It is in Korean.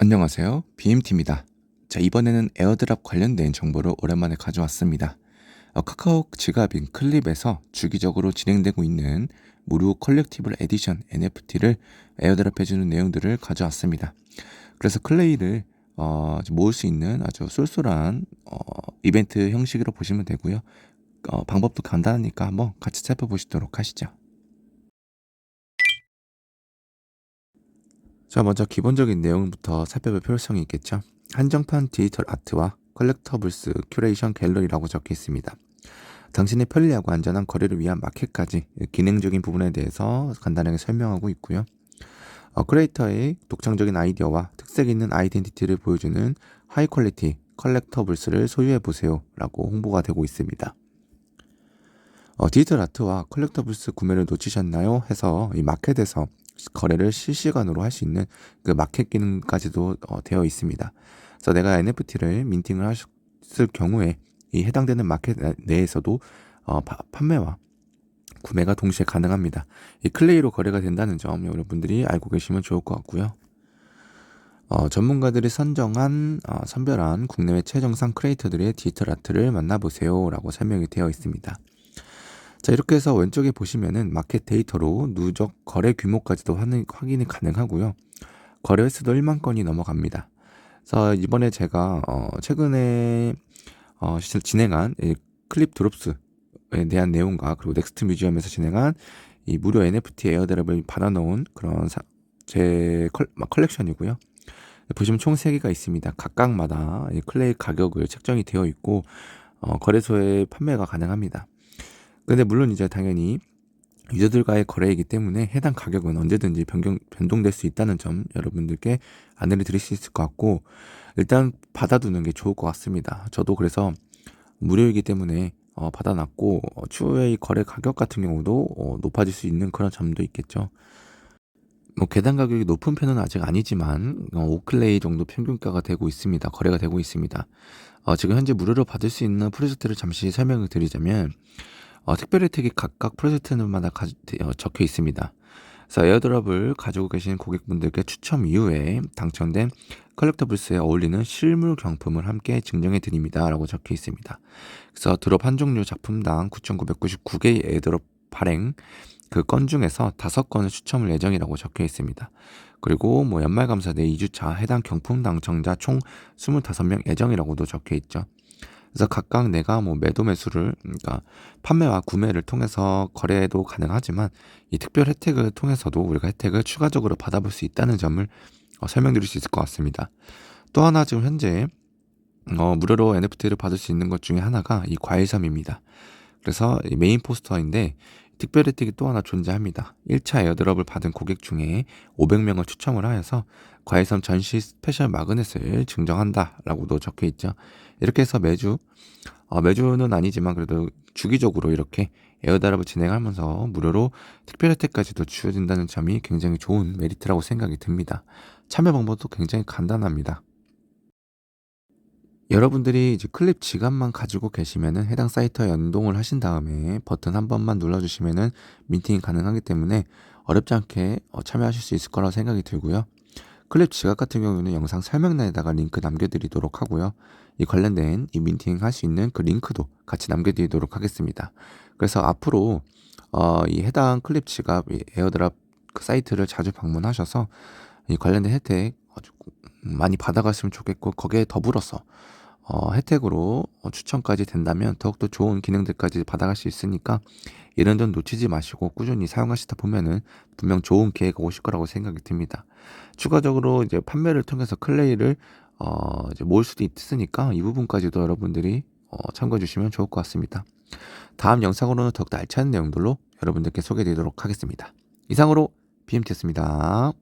안녕하세요. BMT입니다. 자, 이번에는 에어드랍 관련된 정보를 오랜만에 가져왔습니다. 어, 카카오 지갑인 클립에서 주기적으로 진행되고 있는 무료 컬렉티블 에디션 NFT를 에어드랍 해주는 내용들을 가져왔습니다. 그래서 클레이를 어, 모을 수 있는 아주 쏠쏠한 어, 이벤트 형식으로 보시면 되고요. 어, 방법도 간단하니까 한번 같이 살펴보시도록 하시죠. 자, 먼저 기본적인 내용부터 살펴볼 필요성이 있겠죠. 한정판 디지털 아트와 컬렉터블스 큐레이션 갤러리라고 적혀 있습니다. 당신의 편리하고 안전한 거래를 위한 마켓까지 기능적인 부분에 대해서 간단하게 설명하고 있고요. 어, 크리에이터의 독창적인 아이디어와 특색 있는 아이덴티티를 보여주는 하이 퀄리티 컬렉터블스를 소유해 보세요 라고 홍보가 되고 있습니다. 어, 디지털 아트와 컬렉터블스 구매를 놓치셨나요? 해서 이 마켓에서 거래를 실시간으로 할 수 있는 그 마켓 기능까지도 어, 되어 있습니다. 그래서 내가 NFT를 민팅을 하셨을 경우에 이 해당되는 마켓 내에서도 어, 파, 판매와 구매가 동시에 가능합니다. 이 클레이로 거래가 된다는 점 여러분들이 알고 계시면 좋을 것 같고요. 어, 전문가들이 선정한 어, 선별한 국내외 최정상 크리에이터들의 디지털 아트를 만나보세요 라고 설명이 되어 있습니다. 자, 이렇게 해서 왼쪽에 보시면은 마켓 데이터로 누적 거래 규모까지도 확인이 가능하고요. 거래 횟수도 1만 건이 넘어갑니다. 그래서 이번에 제가 어 최근에 어 진행한 이 클립 드롭스에 대한 내용과 그리고 넥스트 뮤지엄에서 진행한 이 무료 NFT 에어드랍을 받아놓은 그런 사, 제 컬, 컬렉션이고요. 보시면 총 3개가 있습니다. 각각마다 이 클레이 가격을 책정이 되어 있고 어, 거래소에 판매가 가능합니다. 근데 물론 이제 당연히 유저들과의 거래이기 때문에 해당 가격은 언제든지 변경, 변동될 수 있다는 점 여러분들께 안내를 드릴 수 있을 것 같고 일단 받아두는 게 좋을 것 같습니다. 저도 그래서 무료이기 때문에 어, 받아놨고 어, 추후에 이 거래 가격 같은 경우도 어, 높아질 수 있는 그런 점도 있겠죠. 뭐 계단 가격이 높은 편은 아직 아니지만 어, 오클레이 정도 평균가가 되고 있습니다. 거래가 되고 있습니다. 어, 지금 현재 무료로 받을 수 있는 프로젝트를 잠시 설명을 드리자면 어, 특별 혜택이 각각 프로젝트마다 가, 어, 적혀 있습니다. 그래서 에어드랍을 가지고 계신 고객분들께 추첨 이후에 당첨된 컬렉터블스에 어울리는 실물 경품을 함께 증정해 드립니다. 라고 적혀 있습니다. 그래서 드롭 한 종류 작품당 9,999개의 에어드롭 발행 그 건 중에서 다섯 건을 추첨을 예정이라고 적혀 있습니다. 그리고 뭐 연말감사대 2주차 해당 경품 당첨자 총 25명 예정이라고도 적혀 있죠. 그래서 각각 내가 뭐 매도 매수를 그러니까 판매와 구매를 통해서 거래도 가능하지만 이 특별 혜택을 통해서도 우리가 혜택을 추가적으로 받아볼 수 있다는 점을 어, 설명드릴 수 있을 것 같습니다. 또 하나 지금 현재 어, 무료로 NFT를 받을 수 있는 것 중에 하나가 이 과일섬입니다. 그래서 이 메인 포스터인데 특별 혜택이 또 하나 존재합니다. 1차 에어드롭을 받은 고객 중에 500명을 추첨을 하여서 과일섬 전시 스페셜 마그넷을 증정한다라고도 적혀 있죠. 이렇게 해서 매주 어, 매주는 아니지만 그래도 주기적으로 이렇게 에어드랍을 진행하면서 무료로 특별 혜택까지도 주어진다는 점이 굉장히 좋은 메리트라고 생각이 듭니다. 참여 방법도 굉장히 간단합니다. 여러분들이 이제 클립 지갑만 가지고 계시면은 해당 사이트와 연동을 하신 다음에 버튼 한 번만 눌러주시면은 민팅이 가능하기 때문에 어렵지 않게 어, 참여하실 수 있을 거라고 생각이 들고요. 클립 지갑 같은 경우는 영상 설명란에다가 링크 남겨드리도록 하고요. 이 관련된 이 민팅 할 수 있는 그 링크도 같이 남겨드리도록 하겠습니다. 그래서 앞으로 어, 이 해당 클립 지갑 에어드랍 그 사이트를 자주 방문하셔서 이 관련된 혜택 아주 많이 받아갔으면 좋겠고 거기에 더불어서 어, 혜택으로 어, 추천까지 된다면 더욱더 좋은 기능들까지 받아갈 수 있으니까 이런 점 놓치지 마시고 꾸준히 사용하시다 보면은 분명 좋은 기회가 오실 거라고 생각이 듭니다. 추가적으로 이제 판매를 통해서 클레이를 어, 이제 모을 수도 있으니까 이 부분까지도 여러분들이 어, 참고해 주시면 좋을 것 같습니다. 다음 영상으로는 더욱더 알찬 내용들로 여러분들께 소개해 드리도록 하겠습니다. 이상으로 BMT였습니다.